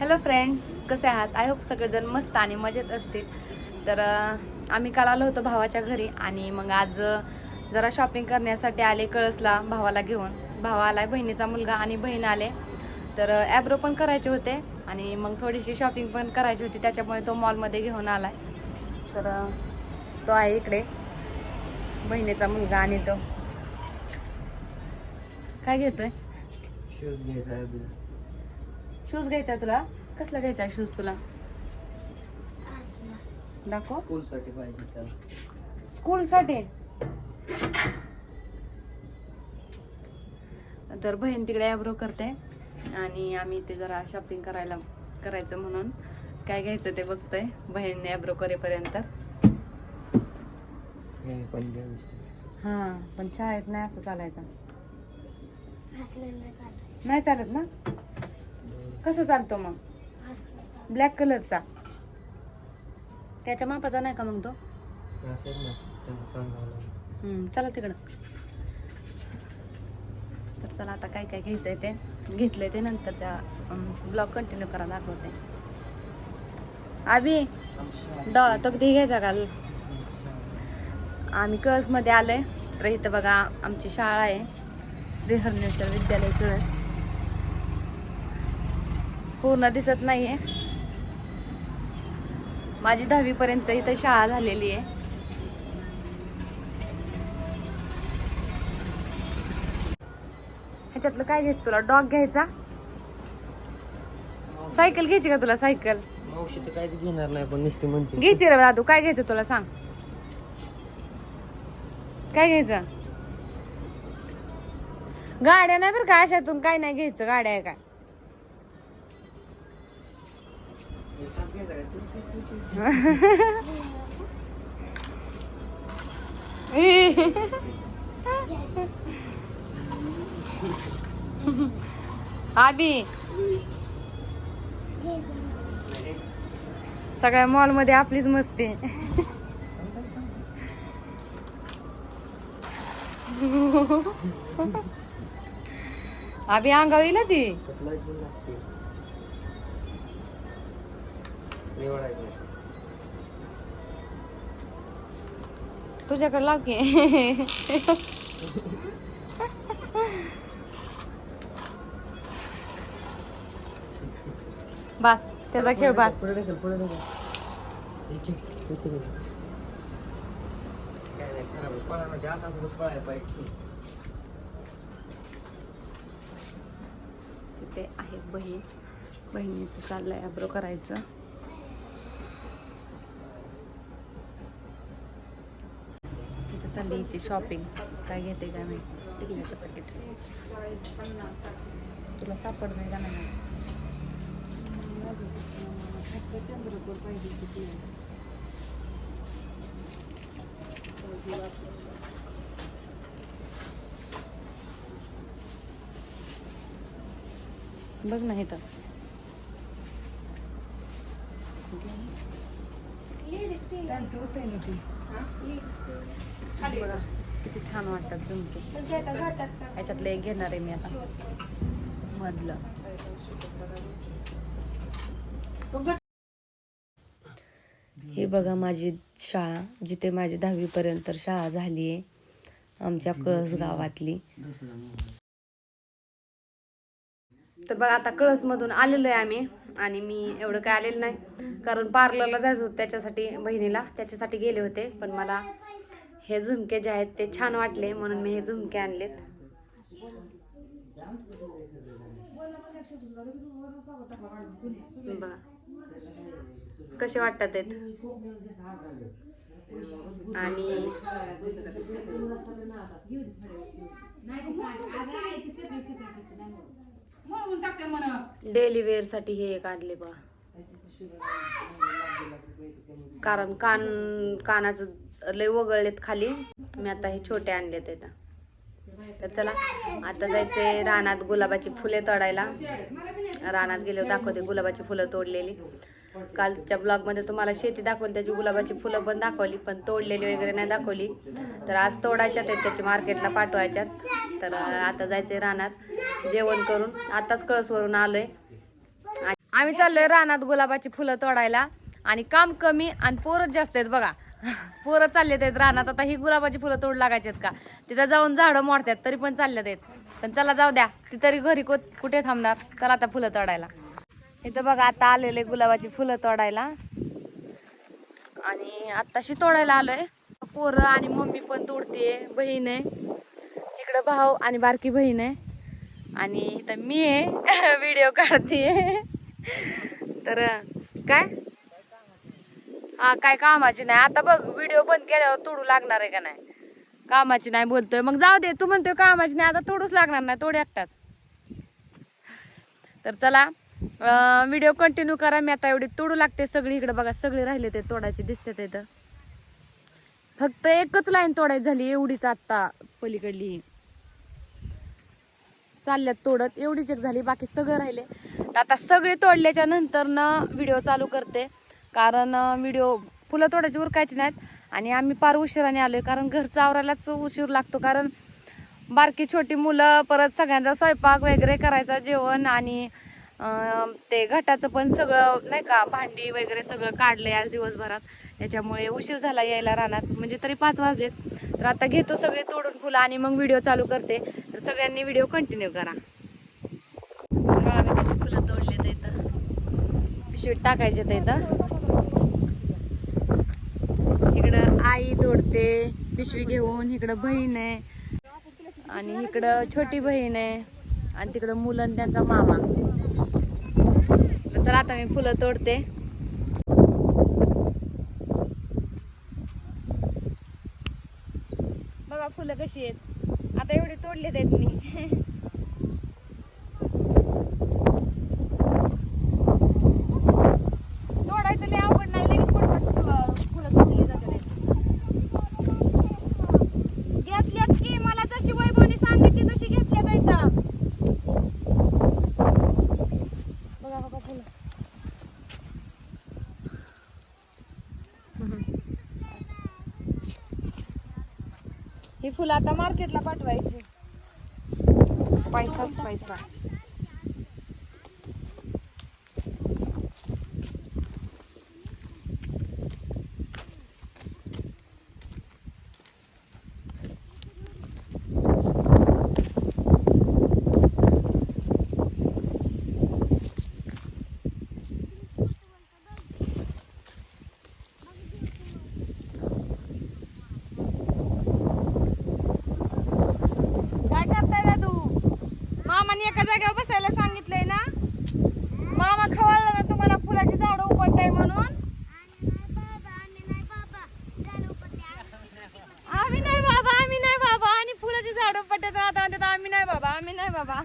Hello friends कसे आहात? I hope सगळेजण मस्त आणि मजेत असतील. तर आम्ही काल आलो होतो भावाच्या घरी आणि मग आज जरा शॉपिंग करण्यासाठी आले कळसला भावाला घेऊन. भावा आलाय बहिणीचा मुलगा आणि बहीण आले. तर ॲब्रो पण करायचे होते आणि मग थोडीशी शॉपिंग पण करायची होती. त्याच्यामुळे तो मॉलमध्ये घेऊन आलाय. तर तो आहे इकडे. बहिणीचा मुलगा आणि तो. काय घेतोय? शूज घ्यायचा आहे शूज घ्यायचा तुला? कसला घ्यायचा शूज तुला? दाखव. स्कूलसाठी पाहिजे त्याला. स्कूलसाठी तर बहीण तिकडे ॲब्रो करते आणि आम्ही ते जरा शॉपिंग करायला करायचं म्हणून. काय घ्यायचं ते बघतोय. बहीण ॲब्रो करेपर्यंत. हे हां पण शाळेत नाही असं चालायचं. नाही चालत ना? कसं चालतो मग? ब्लॅक कलरचा त्याच्या मापाचा नाही का मग तो? हम्म, चला तिकडं. तर चला आता काय काय घ्यायचंय ते. घेतलंय ते नंतरच्या ब्लॉग कंटिन्यू करा दाखवते. आबी द तो कधी घ्यायचा काल आम्ही कळसमध्ये आलोय. तर इथं बघा आमची शाळा आहे. श्री हरणेश्वर विद्यालय कळस पूर्ण दिसत नाहीये. माझी दहावी पर्यंत इथं शाळा झालेली आहे. ह्याच्यातलं काय घ्यायचं तुला? डॉग घ्यायचा? सायकल घ्यायची का तुला सायकल? मावशी तर काहीच घेणार नाही पण नुसती म्हणते. घ्यायची रे दादू काय घ्यायचं तुला सांग. काय घ्यायचं? गाड्या नाही बरं का अशातून काय नाही घ्यायचं गाड्या आहे काय? आबी. सगळ्या मॉलमध्ये आपलीच मस्ती. आबी अंगावी ना ती? तुझ्याकडे लाव की. बस त्याचा खेळ बस. पुढे पुढे आहे. तिथे आहे बहीण. बहिणीचं चाललंय आब्रो करायचं. चालली हिची शॉपिंग काय घेते काय मी टिकल्याचं पॅकेट तुला सापड नाही का नाही? चंद्रपूर पाहिजे किती बघ ना इथं. त्यांचं होतंय ना ती. बघा, किती छान वाटतात झुमके ह्याच्यातलं एक घेणार आहे मी आता. मधलं. हे बघा माझी शाळा जिथे माझी दहावी पर्यंत शाळा झाली आहे आमच्या कळस गावातली. तर बघा आता कळसमधून आलेलो आहे आम्ही आणि मी एवढं काय आलेलं नाही कारण पार्लरला जायचं होतं त्याच्यासाठी बहिणीला त्याच्यासाठी गेले होते पण मला हे झुमके जे आहेत ते छान वाटले म्हणून मी हे झुमके आणलेत बघा कसे वाटतात आहेत आणि डेली वेअरसाठी हे काढले बघा कारण कान कानाचं लय वगळलेत खाली. मी आता हे छोटे आणलेत आता तर चला आता जायचंय रानात गुलाबाची फुले तोडायला. रानात गेले दाखवते गुलाबाची फुलं तोडलेली. कालच्या ब्लॉगमध्ये तुम्हाला शेती दाखवली त्याची गुलाबाची फुलं पण दाखवली पण तोडलेली वगैरे नाही दाखवली. तर आज तोडायच्यात आहेत त्याची मार्केटला पाठवायच्यात. तर आता जायचंय रानात जेवण करून. आताच कळसवरून आलोय. आम्ही चाललोय रानात गुलाबाची फुलं तोडायला. आणि काम कमी आणि पोरच जास्त आहेत बघा. पोरं चाललेत आहेत रानात. आता ही गुलाबाची फुलं तोड लागायची आहेत का? तिथं जाऊन झाडं मोडतात तरी पण चालल्यात आहेत. पण चला जाऊ द्या ती तरी घरी को- कुठे थांबणार? चला आता फुलं तोडायला. इथं बघा आता आलेले गुलाबाची फुलं तोडायला. आणि आत्ताशी तोडायला आलोय. पोरं आणि मम्मी पण तोडते बहीण आहे. इकडं भाऊ आणि बारकी बहीण आहे. आणि इथं मी आहे. व्हिडिओ काढते तर काय? हा काय कामाची नाही. आता बघ व्हिडिओ बंद केल्यावर तोडू लागणार आहे का नाही? कामाची नाही बोलतोय. मग जाऊ दे तू म्हणतोय कामाची नाही. आता तोडूच लागणार नाही. तोड एकटाच. तर चला व्हिडिओ कंटिन्यू करा. मी आता एवढी तोडू लागते सगळी इकडे बघा सगळे राहिले ते तोडायचे दिसते ते तर. फक्त एकच लाईन तोडायची झाली एवढीच आत्ता पलीकडली. चालल्यात तोडत एवढीच एक झाली बाकी सगळं राहिले. आता सगळे तोडल्याच्या नंतर न व्हिडिओ चालू करते. कारण व्हिडिओ फुलं तोडायची उरकायची नाहीत. आणि आम्ही फार उशिराने आलोय कारण घर आवरायलाच उशीर लागतो. कारण बारकी छोटी मुलं परत सगळ्यांचा स्वयंपाक वगैरे करायचा जेवण आणि ते घटाचं पण सगळं नाही का भांडी वगैरे सगळं काढलंय आज दिवसभरात. त्याच्यामुळे उशीर झाला यायला रानात. म्हणजे तरी पाच वाजलेत. तर आता घेतो सगळे तोडून फुलं आणि मग व्हिडिओ चालू करते. तर सगळ्यांनी व्हिडिओ कंटिन्यू करा. आम्ही कशी फुलं तोडले इथं. पिशवीत टाकायचे तर इथं. इकडं आई तोडते पिशवी घेऊन. इकडं बहीण आहे. आणि इकडं छोटी बहीण आहे. आणि तिकडं मुलं त्यांचा मामा. आता मी फुलं तोडते. बघा फुलं कशी आहेत. आता एवढी तोडली आहेत मी तोडायचं लय अवघड नाही लगेच पटपट फुलं फुलं तोडली जातात घेतल्यात की मला जशी वैभवने सांगितली तशी घेतल्यात आहे का बघा बघा फुलं ही फुलं आता मार्केटला पाठवायची. पैसाच पैसा काय करताय दादू मामाने एका जागेवर बसायला सांगितलंय ना मामा खवळला ना तुम्हाला फुलाची झाडं उपटताय म्हणून आम्ही नाही बाबा आम्ही नाही बाबा आणि फुलाची झाडं उपटतात आता म्हणतात आम्ही नाही बाबा आम्ही नाही बाबा.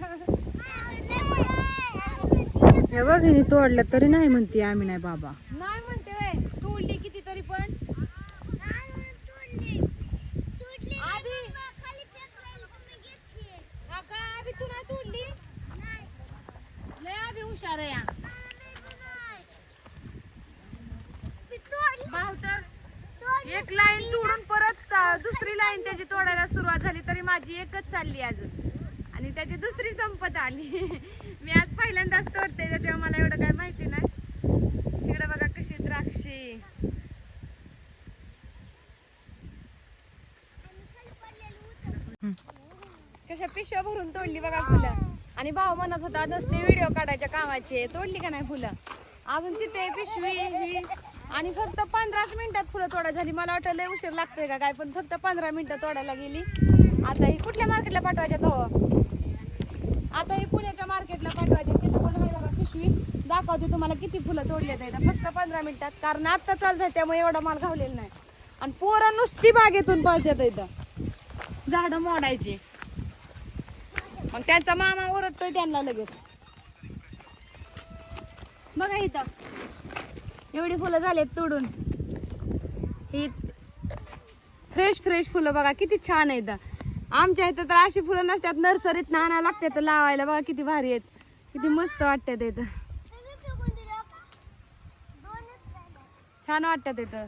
हे बघ हिने तोडलं तरी नाही म्हणते आम्ही नाही बाबा. नाही म्हणते. तोडली किती तरी पण. हा का? तू नाही तोडली? लय आधी हुशार आहे या. तर. एक लाईन तोडून दुसरी लाईन त्याची तोडायला सुरुवात झाली तरी माझी एकच चालली अजून. आणि त्याची दुसरी संपत आली. मी आज पहिल्यांदाच तोडते त्याच्यावर मला एवढं काय माहिती नाही. तिकडे बघा कशी द्राक्षी. कशा पिशव्या भरून तोडली बघा फुलं. आणि भाऊ म्हणत होता नसते व्हिडिओ काढायच्या कामाचे तोडली का नाही फुलं? अजून तिथे पिशवी ही. आणि फक्त पंधराच मिनिटात फुलं तोडा झाली. मला वाटलं लय उशीर लागतोय का काय पण फक्त पंधरा मिनिटं तोडायला गेली. आता ही कुठल्या मार्केटला पाठवायच्या तो? आता ही पुण्याच्या मार्केटला पाठवायचे तिथं पण आहे बघा पिशवी. दाखवते तुम्हाला किती फुलं तोडले जायचं फक्त पंधरा मिनिटात. कारण आत्ता चालत त्यामुळे एवढा माल घावलेला नाही. आणि पोरं नुसती बागेतून पळतात इथं. झाडं मोडायची. मग त्यांचा मामा ओरडतोय त्यांना लगेच. बघा इथं. एवढी फुलं झालेत तोडून. ही फ्रेश फ्रेश फुलं बघा किती छान आहेत. आमच्या इथं तर अशी फुलं नसतात नर्सरीत आणायला लागतात लावायला बघा किती भारी आहेत. किती मस्त वाटतात इथं. छान वाटतात इथं.